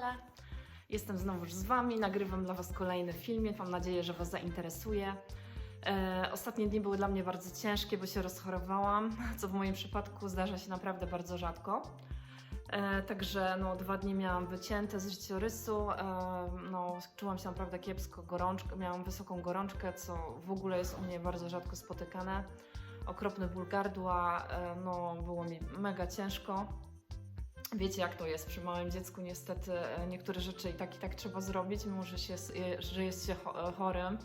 kanale. Jestem znowu z Wami, nagrywam dla Was kolejny filmik, mam nadzieję, że Was zainteresuje. E, ostatnie dni były dla mnie bardzo ciężkie, bo się rozchorowałam, co w moim przypadku zdarza się naprawdę bardzo rzadko. E, także no, dwa dni miałam wycięte z życiorysu, e, no, czułam się naprawdę kiepsko, gorączkę, miałam wysoką gorączkę, co w ogóle jest u mnie bardzo rzadko spotykane. Okropny ból gardła, e, no, było mi mega ciężko. Wiecie jak to jest przy małym dziecku, niestety e, niektóre rzeczy i tak i tak trzeba zrobić, mimo że, się, je- że jest się cho- chorym.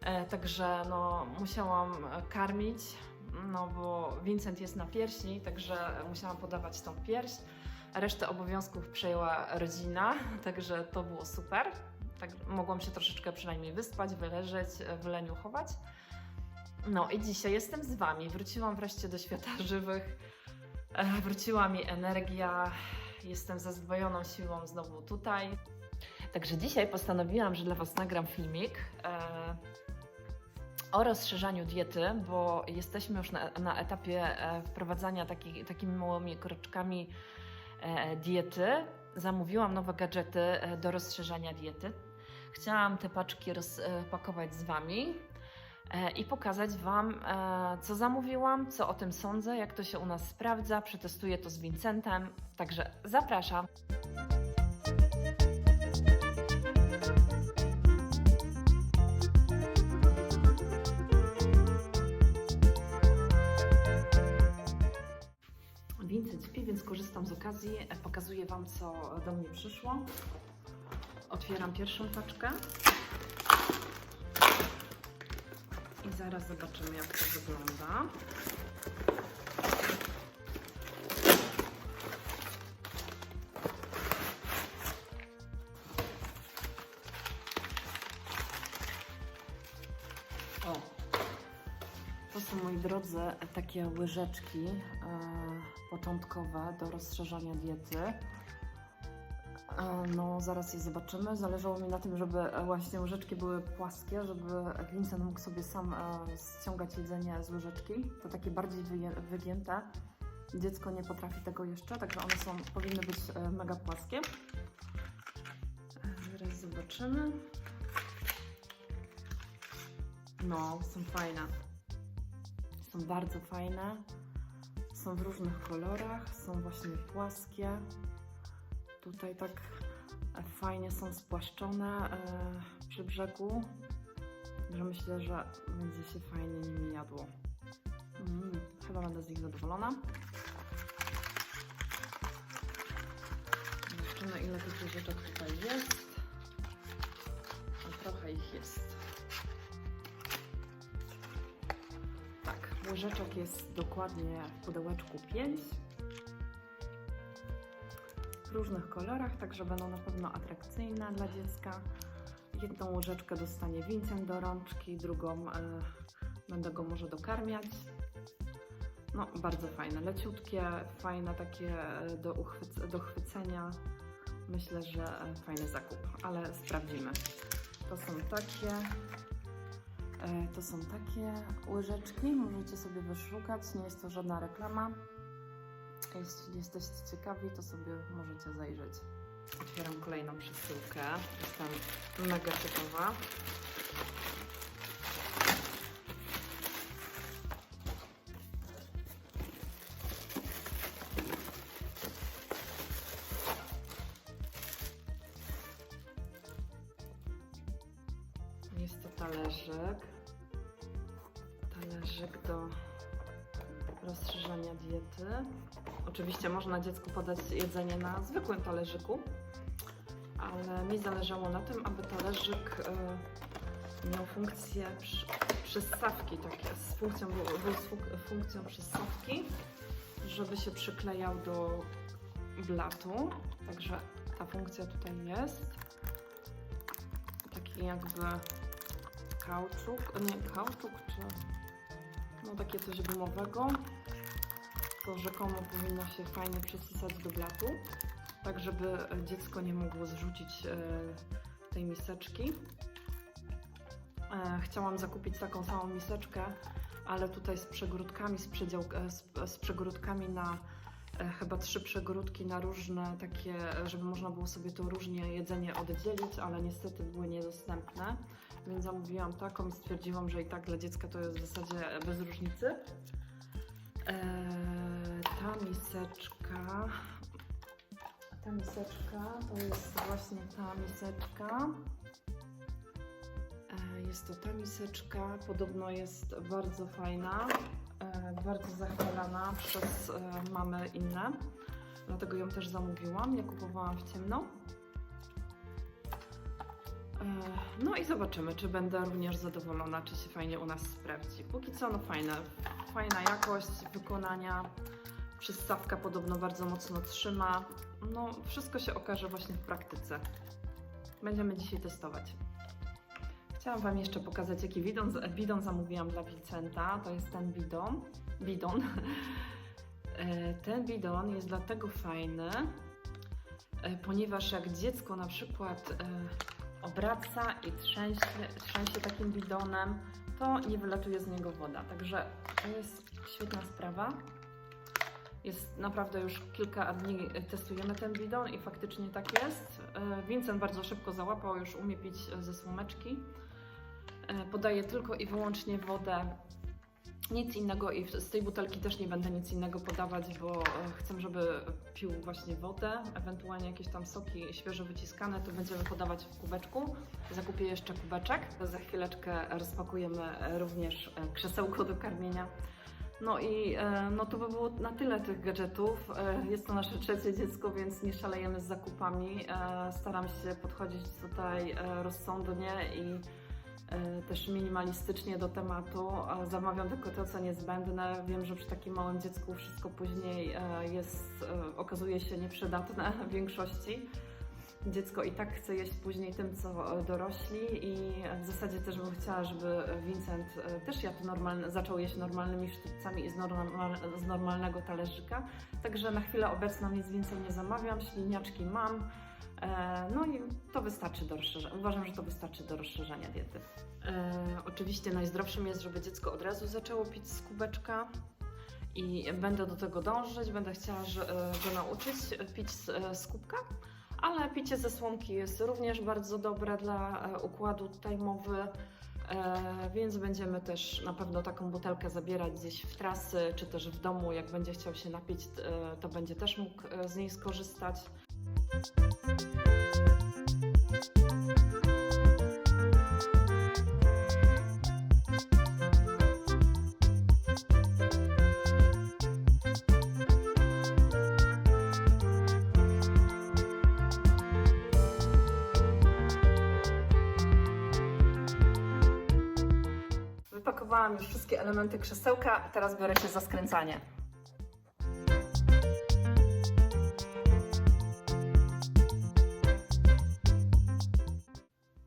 E, Także no, musiałam e, karmić, no bo Vincent jest na piersi, także musiałam podawać tą pierś. Resztę obowiązków przejęła rodzina, także to było super. Tak, mogłam się troszeczkę przynajmniej wyspać, wyleżeć, e, wyleniuchować. No i dzisiaj jestem z Wami. Wróciłam wreszcie do świata żywych. Wróciła mi energia. Jestem ze zdwojoną siłą znowu tutaj. Także dzisiaj postanowiłam, że dla Was nagram filmik e, o rozszerzaniu diety, bo jesteśmy już na, na etapie e, wprowadzania taki, takimi małymi kroczkami e, diety. Zamówiłam nowe gadżety do rozszerzania diety. Chciałam te paczki rozpakować z Wami i pokazać Wam, e, co zamówiłam, co o tym sądzę, jak to się u nas sprawdza. Przetestuję to z Vincentem, także zapraszam. Vincent śpi, więc korzystam z okazji. e, Pokazuję Wam, co do mnie przyszło. Otwieram pierwszą paczkę. I zaraz zobaczymy, jak to wygląda. O, to są, moi drodzy, takie łyżeczki e, początkowe do rozszerzania diety. No, zaraz je zobaczymy. Zależało mi na tym, żeby e, właśnie łyżeczki były płaskie, żeby Vincent mógł sobie sam e, ściągać jedzenie z łyżeczki. To takie bardziej wygięte. Dziecko nie potrafi tego jeszcze, także one są, powinny być e, mega płaskie. Zaraz zobaczymy. No, są fajne. Są bardzo fajne. Są w różnych kolorach, są właśnie płaskie. Tutaj tak fajnie są spłaszczone e, przy brzegu, że myślę, że będzie się fajnie nimi jadło. Mm, chyba będę z nich zadowolona. Zobaczymy ile tych łyżeczek tutaj jest. No, trochę ich jest. Tak, łyżeczek jest dokładnie w pudełeczku 5 w różnych kolorach, także będą na pewno atrakcyjne dla dziecka. Jedną łyżeczkę dostanie Vincent do rączki, drugą e, będę go może dokarmiać. No, bardzo fajne, leciutkie, fajne takie e, do, uchwyc- do chwycenia. Myślę, że e, fajny zakup, ale sprawdzimy. To są takie. E, To są takie łyżeczki, możecie sobie wyszukać, nie jest to żadna reklama. Jeśli jesteście ciekawi, to sobie możecie zajrzeć. Otwieram kolejną przesyłkę, jestem mega ciekawa. Jest to talerzyk. Talerzyk do rozszerzania diety. Oczywiście można dziecku podać jedzenie na zwykłym talerzyku, ale mi zależało na tym, aby talerzyk e, miał funkcję przy, przystawki, takie z funkcją, był, funkcją przystawki, żeby się przyklejał do blatu. Także ta funkcja tutaj jest. Taki jakby kauczuk, nie kauczuk, czy no takie coś gumowego. To rzekomo powinno się fajnie przycisać do blatu, tak żeby dziecko nie mogło zrzucić e, tej miseczki. E, Chciałam zakupić taką samą miseczkę, ale tutaj z przegródkami, z, przydział, e, z, z przegródkami na chyba trzy przegródki na różne takie, żeby można było sobie to różnie jedzenie oddzielić, ale niestety były niedostępne. Więc zamówiłam taką i stwierdziłam, że i tak dla dziecka to jest w zasadzie bez różnicy. Eee, ta miseczka. Ta miseczka to jest właśnie ta miseczka. E, Jest to ta miseczka, podobno jest bardzo fajna, e, bardzo zachwalana przez e, mamy inne, dlatego ją też zamówiłam, ja kupowałam w ciemno. No i zobaczymy, czy będę również zadowolona, czy się fajnie u nas sprawdzi. Póki co, no fajne, fajna jakość wykonania, przystawka podobno bardzo mocno trzyma, no wszystko się okaże właśnie w praktyce. Będziemy dzisiaj testować. Chciałam Wam jeszcze pokazać, jaki bidon, bidon zamówiłam dla Vincenta. To jest ten bidon. bidon. E, Ten bidon jest dlatego fajny, e, ponieważ jak dziecko na przykład e, obraca i trzęsie, trzęsie takim bidonem, to nie wylatuje z niego woda. Także to jest świetna sprawa. Jest naprawdę już kilka dni testujemy ten bidon i faktycznie tak jest. E, Vincent bardzo szybko załapał, już umie pić ze słomeczki. E, Podaję tylko i wyłącznie wodę. Nic innego i z tej butelki też nie będę nic innego podawać, bo e, chcę, żeby pił właśnie wodę, ewentualnie jakieś tam soki świeżo wyciskane, to będziemy podawać w kubeczku. Zakupię jeszcze kubeczek. Za chwileczkę rozpakujemy e, również e, krzesełko do karmienia. No i e, no to by było na tyle tych gadżetów. E, Jest to nasze trzecie dziecko, więc nie szalejemy z zakupami. E, Staram się podchodzić tutaj rozsądnie i też minimalistycznie do tematu. Zamawiam tylko to, co niezbędne. Wiem, że przy takim małym dziecku wszystko później jest, okazuje się nieprzydatne w większości. Dziecko i tak chce jeść później tym, co dorośli i w zasadzie też bym chciała, żeby Vincent e, też jadł normalny, zaczął jeść normalnymi sztućcami i z, normal, z normalnego talerzyka. Także na chwilę obecną nic więcej nie zamawiam, śliniaczki mam. E, No i to wystarczy do rozszerzenia. Uważam, że to wystarczy do rozszerzenia diety. E, oczywiście najzdrowszym jest, żeby dziecko od razu zaczęło pić z kubeczka. I będę do tego dążyć, będę chciała że, e, go nauczyć pić z, z kubka, ale picie ze słomki jest również bardzo dobre dla e, układu tutaj mowy, e, więc będziemy też na pewno taką butelkę zabierać gdzieś w trasy, czy też w domu, jak będzie chciał się napić, e, to będzie też mógł z niej skorzystać. Wypakowałam już wszystkie elementy krzesełka, teraz biorę się za skręcanie.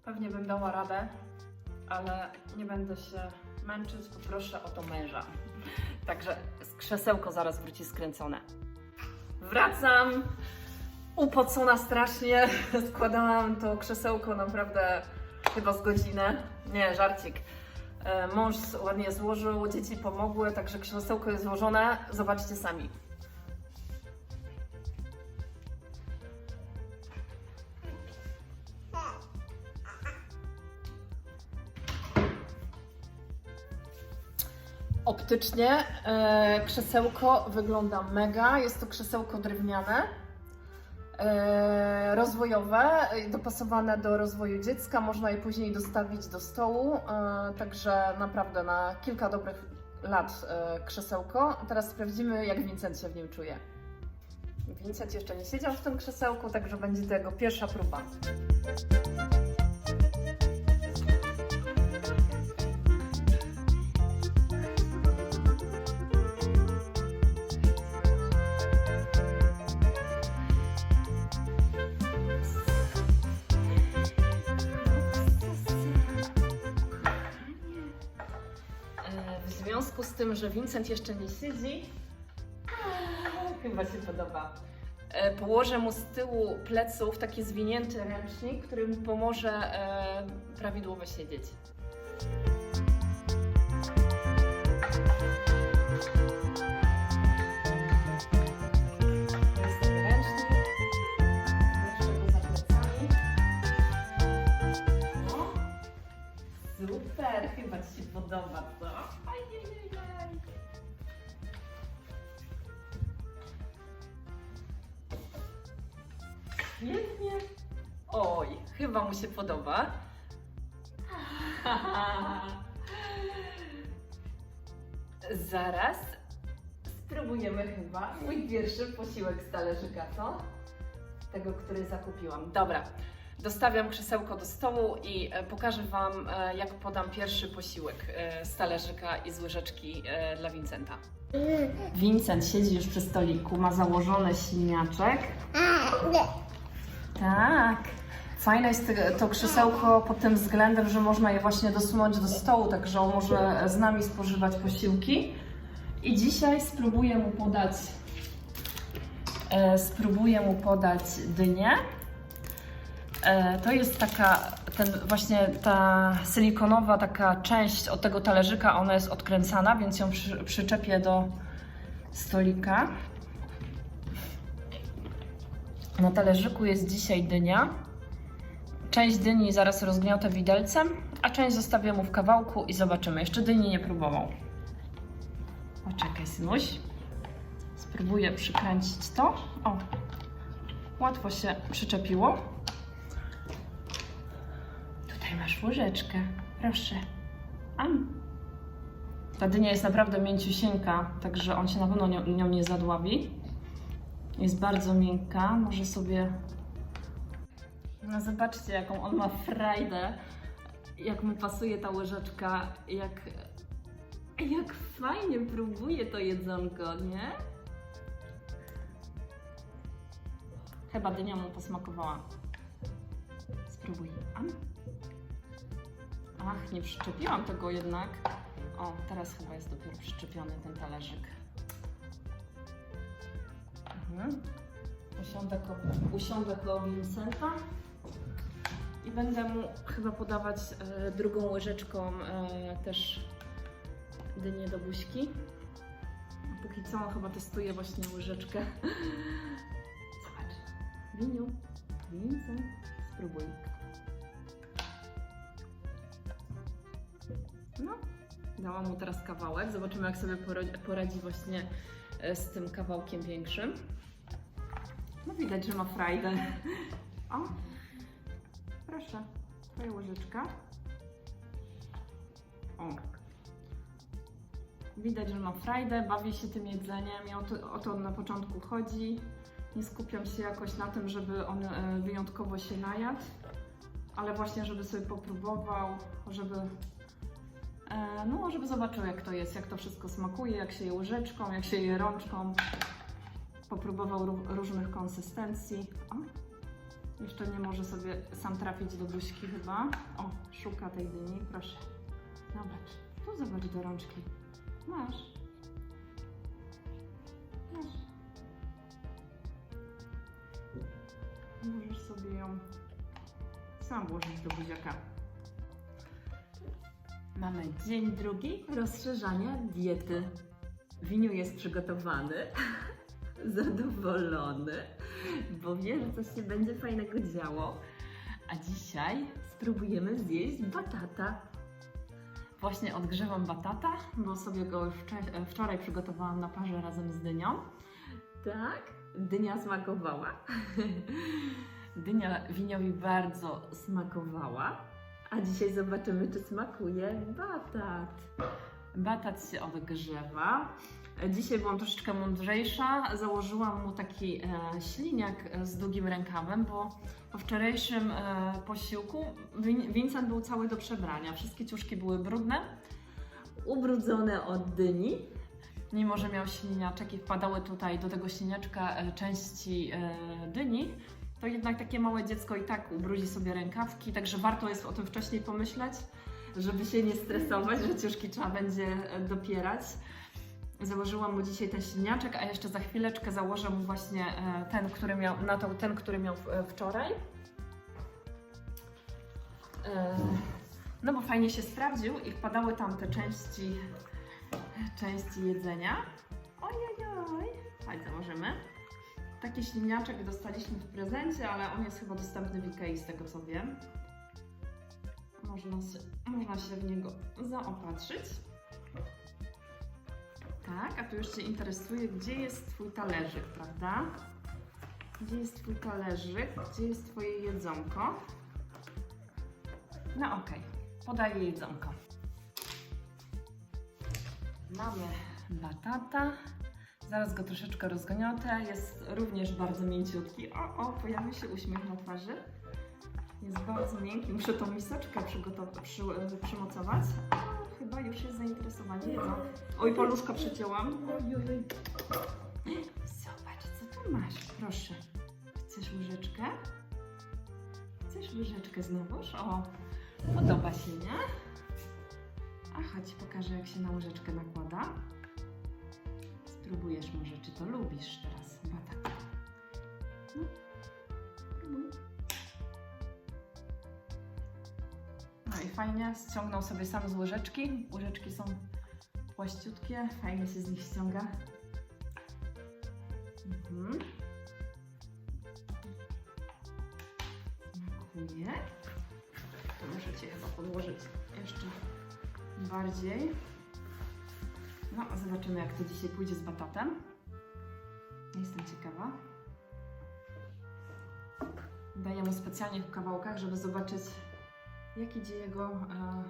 Pewnie bym dała radę, ale nie będę się męczyć, poproszę o to męża. Także krzesełko zaraz wróci skręcone. Wracam! Upocona strasznie. Składałam to krzesełko naprawdę chyba z godzinę. Nie, żarcik. E, Mąż ładnie złożył, dzieci pomogły, także krzesełko jest złożone. Zobaczcie sami. Optycznie e, krzesełko wygląda mega. Jest to krzesełko drewniane, rozwojowe, e, dopasowane do rozwoju dziecka. Można je później dostawić do stołu, e, także naprawdę na kilka dobrych lat e, krzesełko. Teraz sprawdzimy, jak Vincent się w nim czuje. Vincent jeszcze nie siedział w tym krzesełku, także będzie to jego pierwsza próba. związku z tym, że Vincent jeszcze nie siedzi, chyba się podoba, e, położę mu z tyłu pleców taki zwinięty ręcznik, który mu pomoże e, prawidłowo siedzieć. Super, chyba Ci się podoba, to. Pięknie. Oj, chyba mu się podoba. Zaraz spróbujemy chyba mój pierwszy posiłek z talerzyka, co? Tego, który zakupiłam. Dobra, dostawiam krzesełko do stołu i e, pokażę Wam, e, jak podam pierwszy posiłek e, z talerzyka i z łyżeczki dla Vincenta. Vincent siedzi już przy stoliku, ma założony silniaczek. Tak. Fajne jest to krzesełko pod tym względem, że można je właśnie dosunąć do stołu, także on może z nami spożywać posiłki. I dzisiaj spróbuję mu podać, spróbuję mu podać dynię. E, to jest taka, ten właśnie ta silikonowa taka część od tego talerzyka, ona jest odkręcana, więc ją przy, przyczepię do stolika. Na talerzyku jest dzisiaj dynia. Część dyni zaraz rozgniotę widelcem, a część zostawię mu w kawałku i zobaczymy. Jeszcze dyni nie próbował. Poczekaj, synuś. Spróbuję przykręcić to. O, łatwo się przyczepiło. Masz łyżeczkę. Proszę. Am. Ta dynia jest naprawdę mięciusieńka, także on się na pewno nią, nie zadławi. Jest bardzo miękka, może sobie... No zobaczcie, jaką on ma frajdę, jak mu pasuje ta łyżeczka, jak, jak fajnie próbuje to jedzonko, nie? Chyba dynia mu posmakowała. Spróbuj. Am. Ach, nie przyczepiłam tego jednak. O, teraz chyba jest dopiero przyczepiony ten talerzyk. Mhm. Usiądę, ko, usiądę koło Vincenta i będę mu chyba podawać e, drugą łyżeczką e, też dynię do buźki. Póki co on chyba testuje właśnie łyżeczkę. Zobacz. Winiu, Vincent, spróbuj. Dałam mu teraz kawałek. Zobaczymy, jak sobie poradzi, właśnie e, z tym kawałkiem większym. No widać, że ma frajdę. O, proszę, twoja łyżeczka. O. Widać, że ma frajdę, bawi się tym jedzeniem i o to, o to na początku chodzi. Nie skupiam się jakoś na tym, żeby on e, wyjątkowo się najadł, ale właśnie, żeby sobie popróbował, żeby No, żeby zobaczył jak to jest, jak to wszystko smakuje, jak się je łyżeczką, jak się je rączką. Popróbował ró- różnych konsystencji. O, jeszcze nie może sobie sam trafić do buźki chyba. O, szuka tej dyni, proszę. Zobacz, tu zobacz do rączki. Masz. Masz. Możesz sobie ją sam włożyć do buziaka. Mamy dzień drugi rozszerzania diety. Winiu jest przygotowany, zadowolony, bo wie, że coś się będzie fajnego działo. A dzisiaj spróbujemy zjeść batata. Właśnie odgrzewam batata, bo sobie go wczoraj przygotowałam na parze razem z dynią. Tak, dynia smakowała. Dynia winiowi bardzo smakowała. A dzisiaj zobaczymy, czy smakuje batat. Batat się odgrzewa. Dzisiaj byłam troszeczkę mądrzejsza. Założyłam mu taki e, śliniak e, z długim rękawem, bo po wczorajszym e, posiłku Win- Vincent był cały do przebrania. Wszystkie ciuszki były brudne, ubrudzone od dyni. Mimo, że miał śliniaczek i wpadały tutaj do tego śliniaczka e, części e, dyni, to jednak takie małe dziecko i tak ubrudzi sobie rękawki, także warto jest o tym wcześniej pomyśleć, żeby się nie stresować, że ciuszki trzeba będzie e, dopierać. Założyłam mu dzisiaj ten silniaczek, a jeszcze za chwileczkę założę mu właśnie e, ten, który miał, na to ten, który miał e, wczoraj. No bo fajnie się sprawdził i wpadały tam te części, części jedzenia. Ojojoj. Chodź, założymy. Taki śliniaczek dostaliśmy w prezencie, ale on jest chyba dostępny w Ikei z tego co wiem. Można się, można się w niego zaopatrzyć. Tak, a tu już Cię interesuje, gdzie jest Twój talerzyk, prawda? Gdzie jest Twój talerzyk? Gdzie jest Twoje jedzonko? No okej, podaję jedzonko. Mamy batata. Zaraz go troszeczkę rozgniotę. Jest również bardzo mięciutki. O, o, pojawił się uśmiech na twarzy. Jest bardzo miękki. Muszę tą miseczkę przy, przymocować. A, chyba już jest zainteresowanie jedzą. Oj, paluszka przecięłam. Oj, oj, oj. Zobacz, co tu masz. Proszę. Chcesz łyżeczkę? Chcesz łyżeczkę znowuż? O, podoba się, nie? A chodź, pokażę, jak się na łyżeczkę nakłada. Spróbujesz może, czy to lubisz teraz batat. No, próbuj. No i fajnie, ściągnął sobie sam z łyżeczki. Łyżeczki są płaściutkie, fajnie się z nich ściąga. Mhm. Muszę Cię chyba podłożyć jeszcze bardziej. No, zobaczymy jak to dzisiaj pójdzie z batatem. Jestem ciekawa. Daję mu specjalnie w kawałkach, żeby zobaczyć jak idzie jego e,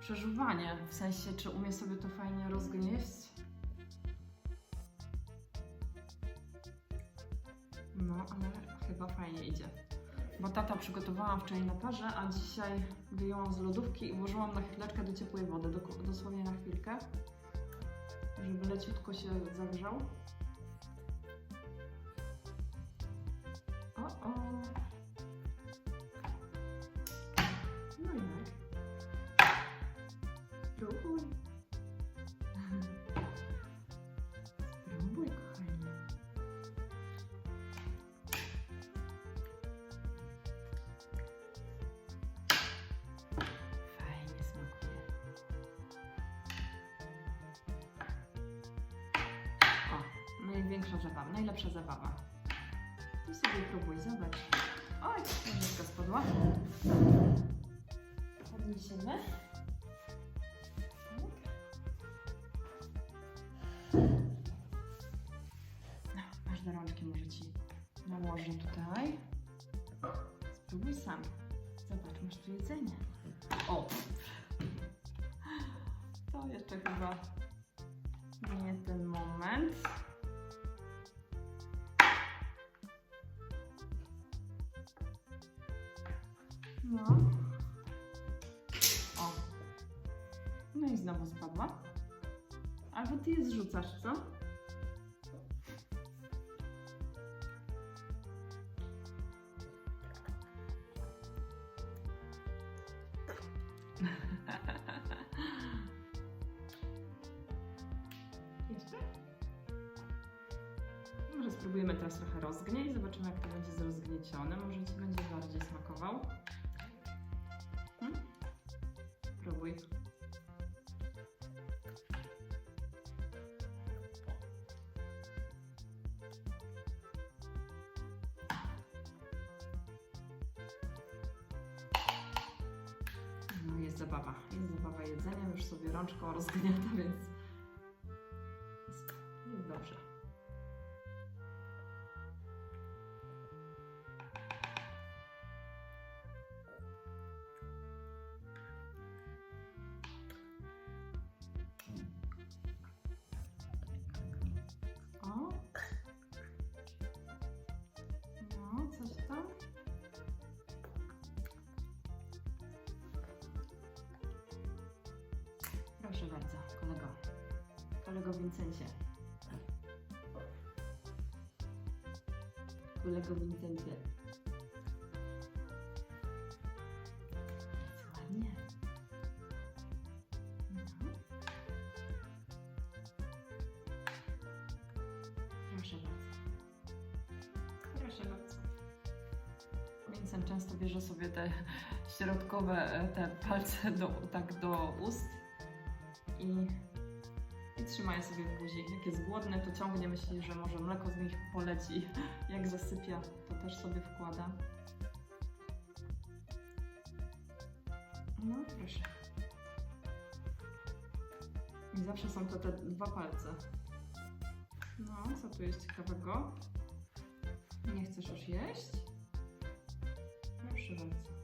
przeżuwanie. W sensie, czy umie sobie to fajnie rozgnieść. No, ale chyba fajnie idzie. Batata przygotowałam wczoraj na parze, a dzisiaj wyjęłam z lodówki i włożyłam na chwileczkę do ciepłej wody, do, dosłownie na chwilkę, żeby leciutko się zagrzał. Największa zabawa, najlepsza zabawa. Ty sobie próbuj, zobacz. Oj, nożyczka spadła. Podniesiemy. Tak. No, masz do rączki, może Ci nałożę tutaj. Spróbuj sam. Zobacz, masz tu jedzenie. O! To jeszcze chyba Albo ty je zrzucasz, co? Jeszcze? Może spróbujemy teraz trochę rozgnieść, zobaczymy jak to będzie z. Może Ci będzie bardziej smakował. Kolego Vincencie. Kolego Vincencie. Ładnie. No. Często bierze sobie te środkowe te palce do, tak do ust i, je sobie w buzi. Jak jest głodny, to ciągnie, myśli, że może mleko z nich poleci. Jak zasypia, to też sobie wkłada. No, proszę. I zawsze są to te dwa palce. No, co tu jest ciekawego? Nie chcesz już jeść? Proszę bardzo.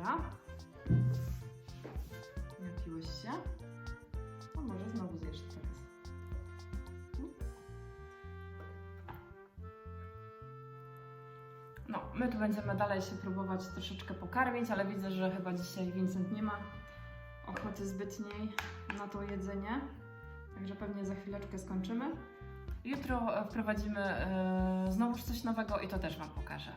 Dobra. Napiłeś się? To może znowu zjesz teraz. No, my tu będziemy dalej się próbować troszeczkę pokarmić, ale widzę, że chyba dzisiaj Vincent nie ma ochoty zbytniej na to jedzenie. Także pewnie za chwileczkę skończymy. Jutro e, wprowadzimy e, znowuż coś nowego i to też Wam pokażę.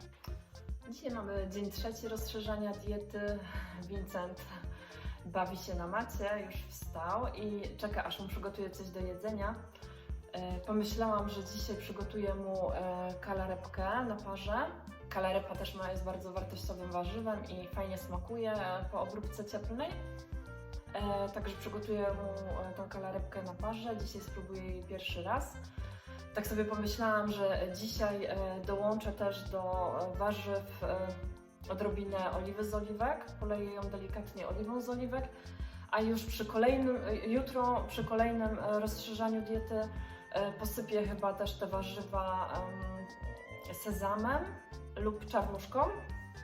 Dzisiaj mamy dzień trzeci rozszerzania diety. Vincent bawi się na macie, już wstał i czeka, aż mu przygotuję coś do jedzenia. E, Pomyślałam, że dzisiaj przygotuję mu e, kalarepkę na parze. Kalarepa też ma, jest bardzo wartościowym warzywem i fajnie smakuje po obróbce cieplnej. E, Także przygotuję mu tą kalarepkę na parze. Dzisiaj spróbuję jej pierwszy raz. Tak sobie pomyślałam, że dzisiaj e, dołączę też do warzyw e, odrobinę oliwy z oliwek, poleję ją delikatnie oliwą z oliwek, a już przy kolejnym, e, jutro przy kolejnym rozszerzaniu diety posypię chyba też te warzywa em, sezamem lub czarnuszką,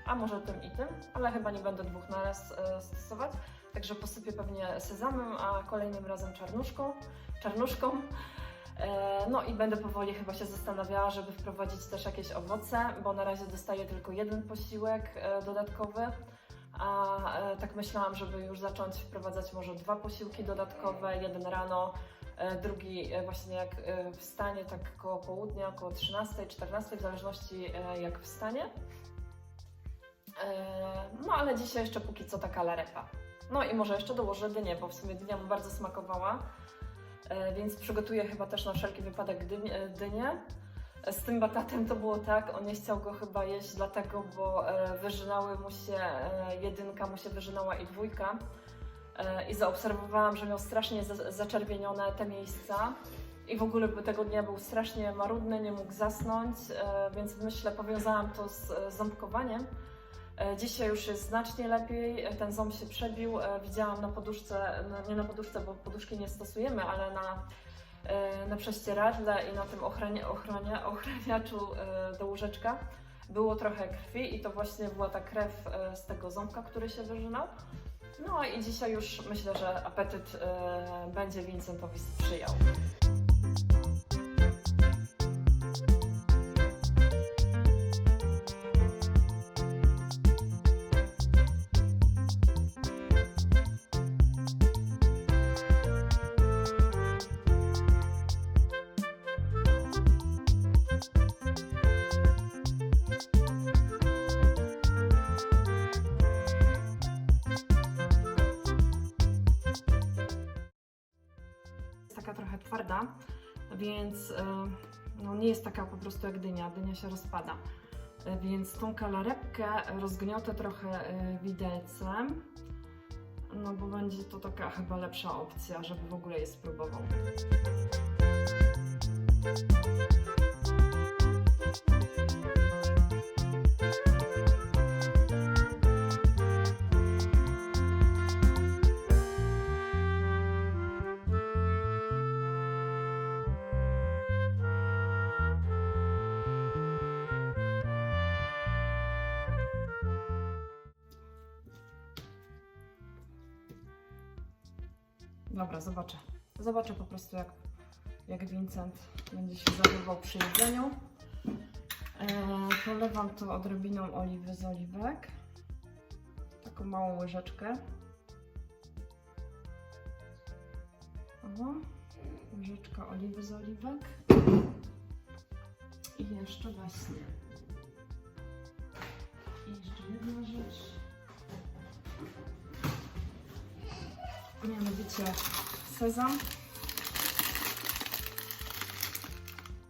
a może tym i tym, ale chyba nie będę dwóch naraz stosować. Także posypię pewnie sezamem, a kolejnym razem czarnuszką. czarnuszką. No i będę powoli chyba się zastanawiała, żeby wprowadzić też jakieś owoce, bo na razie dostaję tylko jeden posiłek e, dodatkowy, a e, tak myślałam, żeby już zacząć wprowadzać może dwa posiłki dodatkowe, jeden rano, e, drugi właśnie jak wstanie, tak koło południa, około 13, 14, w zależności jak wstanie. No ale dzisiaj jeszcze póki co taka larepa. No i może jeszcze dołożę dynię, bo w sumie dynia mi bardzo smakowała. E, więc przygotuję chyba też na wszelki wypadek dynię. E, Z tym batatem to było tak, on nie chciał go chyba jeść dlatego, bo e, wyżynały mu się, jedynka mu się wyżynała i dwójka. I zaobserwowałam, że miał strasznie za- zaczerwienione te miejsca. I w ogóle tego dnia był strasznie marudny, nie mógł zasnąć, więc myślę, powiązałam to z ząbkowaniem. E, Dzisiaj już jest znacznie lepiej, e, ten ząb się przebił. E, Widziałam na poduszce, no nie na poduszce, bo poduszki nie stosujemy, ale na, na prześcieradle i na tym ochrania, ochrania, ochraniaczu do łóżeczka było trochę krwi i to właśnie była ta krew z tego ząbka, który się wyrzynał. No i dzisiaj już myślę, że apetyt będzie Vincentowi sprzyjał. Więc e, no, nie jest taka po prostu jak dynia. Dynia się rozpada. E, Więc tą kalarepkę rozgniotę trochę e, widelcem, no bo będzie to taka chyba lepsza opcja, żeby w ogóle je spróbował. Zobaczę. Zobaczę po prostu, jak, jak Vincent będzie się zachowywał przy jedzeniu. E, polewam to odrobiną oliwy z oliwek. Taką małą łyżeczkę. O, łyżeczka oliwy z oliwek. I jeszcze właśnie. I jeszcze jedna rzecz. Mianowicie sezam.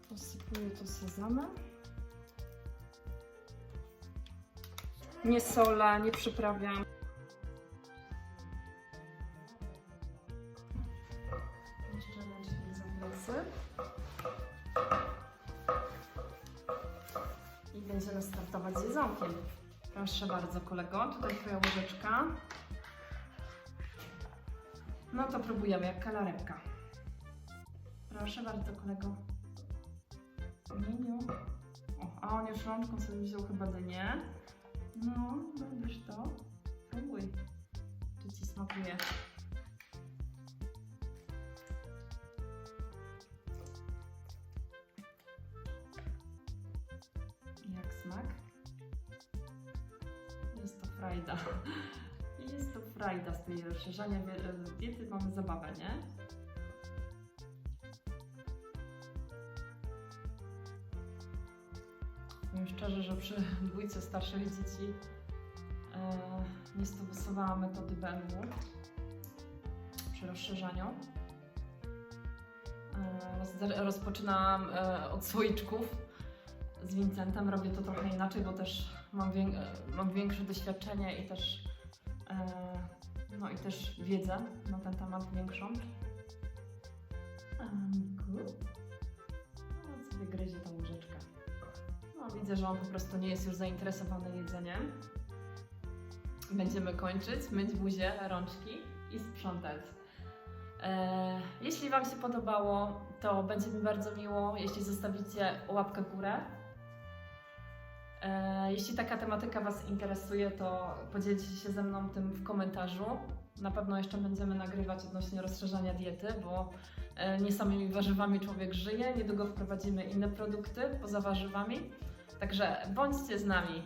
Posypuję to sezamem. Nie solę, nie przyprawiam. Jeszcze ręcznik zawiesy. I będziemy startować z jedzonkiem. Proszę bardzo, kolego. Tutaj twoja łyżeczka. No to próbujemy, jak kalarepka. Proszę bardzo, kolego. Mieniu. O, a on już rączką sobie wziął chyba dynię. No, robisz to. Próbuj. Czy ci smakuje? Jak smak? Jest to frajda. Frajda z tej rozszerzania diety. Mamy zabawę, nie? Powiem szczerze, że przy dwójce starszych dzieci e, nie stosowałam metody BMW przy rozszerzaniu. E, roz, rozpoczynałam e, od słoiczków z Vincentem. Robię to trochę inaczej, bo też mam, e, mam większe doświadczenie i też, no i też wiedzę na ten temat większą. Miku? No, sobie gryzie tą łyżeczkę. No, widzę, że on po prostu nie jest już zainteresowany jedzeniem. Będziemy kończyć, myć buzię, rączki i sprzątać. E, jeśli Wam się podobało, to będzie mi bardzo miło, jeśli zostawicie łapkę górę. E, jeśli taka tematyka Was interesuje, to podzielcie się ze mną tym w komentarzu. Na pewno jeszcze będziemy nagrywać odnośnie rozszerzania diety, bo e, nie samymi warzywami człowiek żyje. Niedługo wprowadzimy inne produkty poza warzywami. Także bądźcie z nami.